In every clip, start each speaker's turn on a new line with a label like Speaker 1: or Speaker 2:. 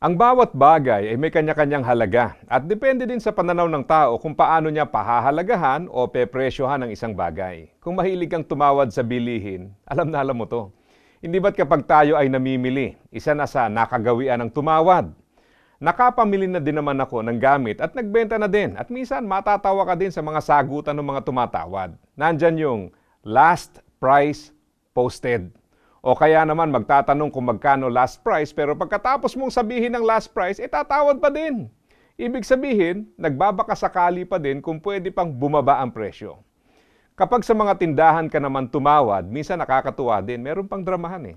Speaker 1: Ang bawat bagay ay may kanya-kanyang halaga at depende din sa pananaw ng tao kung paano niya pahahalagahan o pepresyohan ang isang bagay. Kung mahilig kang tumawad sa bilihin, alam na alam mo to. Hindi ba't kapag tayo ay namimili, isa na sa nakagawian ng tumawad? Nakapamili na din naman ako ng gamit at nagbenta na din. At minsan matatawa ka din sa mga sagutan ng mga tumatawad. Nandyan yung last price posted. O kaya naman magtatanong kung magkano last price pero pagkatapos mong sabihin ng last price, eh tatawad pa din. Ibig sabihin, nagbabaka sakali pa din kung pwede pang bumaba ang presyo. Kapag sa mga tindahan ka naman tumawad, minsan nakakatuwa din, meron pang dramahan eh.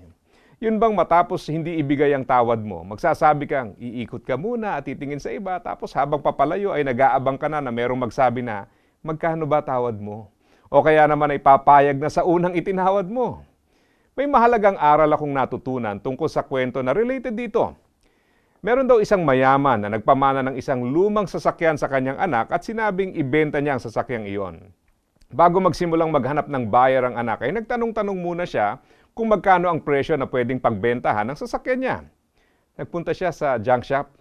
Speaker 1: Yun bang matapos hindi ibigay ang tawad mo, magsasabi kang iikot ka muna at titingin sa iba, tapos habang papalayo ay nag-aabang ka na na merong magsabi na, magkano ba tawad mo? O kaya naman ay papayag na sa unang itinawad mo. May mahalagang aral akong natutunan tungkol sa kwento na related dito. Meron daw isang mayaman na nagpamana ng isang lumang sasakyan sa kanyang anak at sinabing ibenta niya ang sasakyang iyon. Bago magsimulang maghanap ng buyer ang anak, ay nagtanong-tanong muna siya kung magkano ang presyo na pwedeng pagbentahan ng sasakyan niya. Nagpunta siya sa junk shop.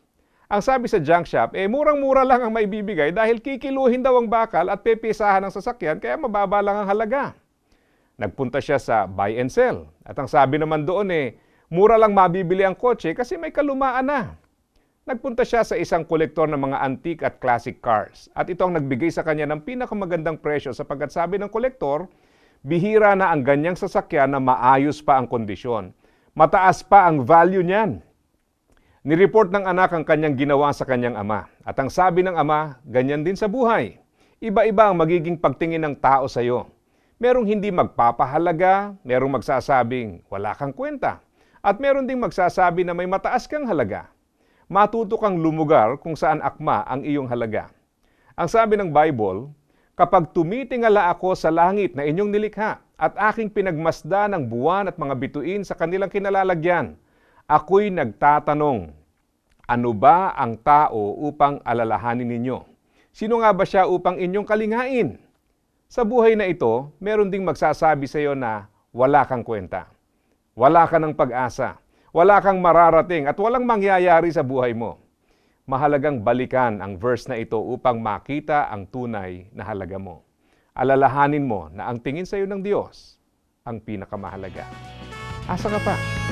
Speaker 1: Ang sabi sa junk shop, eh murang-mura lang ang maibibigay dahil kikiluhin daw ang bakal at pepesahan ng sasakyan kaya mababa lang ang halaga. Nagpunta siya sa buy and sell. At ang sabi naman doon eh, mura lang mabibili ang kotse kasi may kalumaan na. Nagpunta siya sa isang kolektor ng mga antique at classic cars. At ito ang nagbigay sa kanya ng pinakamagandang presyo sapagkat sabi ng kolektor, bihira na ang ganyang sasakyan na maayos pa ang kondisyon. Mataas pa ang value niyan. Nireport ng anak ang kanyang ginawa sa kanyang ama. At ang sabi ng ama, ganyan din sa buhay. Iba-iba ang magiging pagtingin ng tao sa iyo. Merong hindi magpapahalaga, merong magsasabing wala kang kwenta. At meron ding magsasabi na may mataas kang halaga. Matuto kang lumugar kung saan akma ang iyong halaga. Ang sabi ng Bible, kapag tumitingala ako sa langit na inyong nilikha at aking pinagmasda ng buwan at mga bituin sa kanilang kinalalagyan, ako'y nagtatanong, ano ba ang tao upang alalahanin ninyo? Sino nga ba siya upang inyong kalingain? Sa buhay na ito, meron ding magsasabi sa iyo na wala kang kwenta. Wala ka ng pag-asa. Wala kang mararating at walang mangyayari sa buhay mo. Mahalagang balikan ang verse na ito upang makita ang tunay na halaga mo. Alalahanin mo na ang tingin sa iyo ng Diyos ang pinakamahalaga. Asa ka pa?